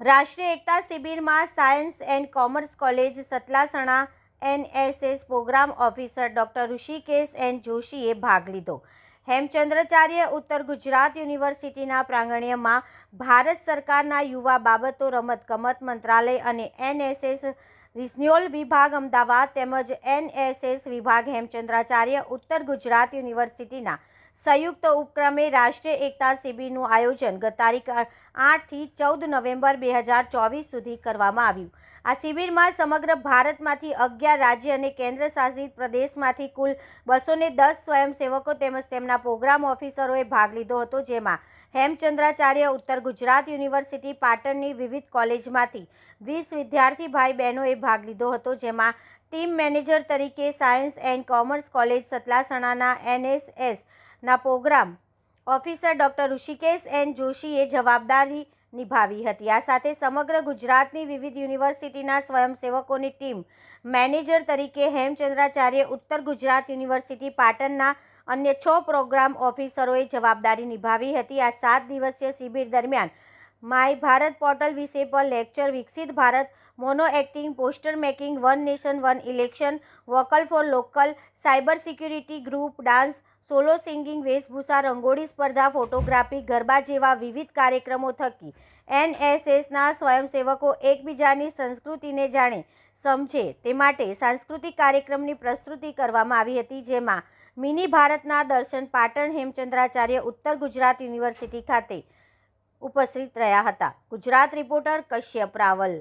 રાષ્ટ્રીય એકતા શિબિરમાં science and commerce college Satlasana NSS program officer doctor Rishikesh N જોશીએ ભાગ લીધો. હેમચંદ્રાચાર્ય ઉત્તર ગુજરાત યુનિવર્સિટીના પ્રાંગણ્યમાં ભારત સરકારના યુવા બાબતો, રમતગમત મંત્રાલય અને એનએસએસ રિસન્યોલ વિભાગ અમદાવાદ તેમજ એનએસએસ વિભાગ હેમચંદ્રાચાર્ય ઉત્તર ગુજરાત યુનિવર્સિટીના સંયુક્ત ઉપક્રમે રાષ્ટ્રીય એકતા શિબિરનું આયોજન ગત તારીખ આઠથી ચૌદ નવેમ્બર બે હજાર ચોવીસ સુધી કરવામાં આવ્યું. આ શિબિરમાં સમગ્ર ભારતમાંથી અગિયાર રાજ્ય અને કેન્દ્ર શાસિત પ્રદેશમાંથી કુલ બસો દસ સ્વયંસેવકો તેમજ તેમના પ્રોગ્રામ ઓફિસરોએ ભાગ લીધો હતો, જેમાં હેમચંદ્રાચાર્ય, ઉત્તર ગુજરાત યુનિવર્સિટી, પાટણની વિવિધ કોલેજમાંથી વીસ વિદ્યાર્થી ભાઈ બહેનોએ ભાગ લીધો હતો, જેમાં ટીમ મેનેજર તરીકે સાયન્સ એન્ડ કોમર્સ કોલેજ સતલાસણાના એનએસએસ ના program. Officer doctor Rishikesh N જોશીએ જવાબદારી નિભાવી હતી. આ સાથે સમગ્ર ગુજરાતની વિવિધ યુનિવર્સિટીના સ્વયંસેવકોની ટીમ મેનેજર તરીકે હેમચંદ્રાચાર્ય ઉત્તર ગુજરાત યુનિવર્સિટી પાટણના અન્ય છ પ્રોગ્રામ ઓફિસરોએ જવાબદારી નિભાવી હતી. આ સાત દિવસીય શિબિર દરમિયાન માય ભારત પોર્ટલ વિશે પર લેક્ચર, વિકસિત Bharat, mono acting, poster making, one nation, one election, vocal for local, cyber security group, dance solo singing વેશભૂષા rangoli સ્પર્ધા ફોટોગ્રાફી ગરબા જેવા વિવિધ કાર્યક્રમો થકી એનએસએસના સ્વયંસેવકો એકબીજાની સંસ્કૃતિને જાણે સમજે તે માટે સાંસ્કૃતિક કાર્યક્રમની પ્રસ્તુતિ કરવામાં આવી હતી જેમાં મિની ભારતના દર્શન પાટણ હેમચંદ્રાચાર્ય ઉત્તર ગુજરાત યુનિવર્સિટી ખાતે ઉપસ્થિત રહ્યા હતા. ગુજરાત રિપોર્ટર કશ્યપ રાવલ.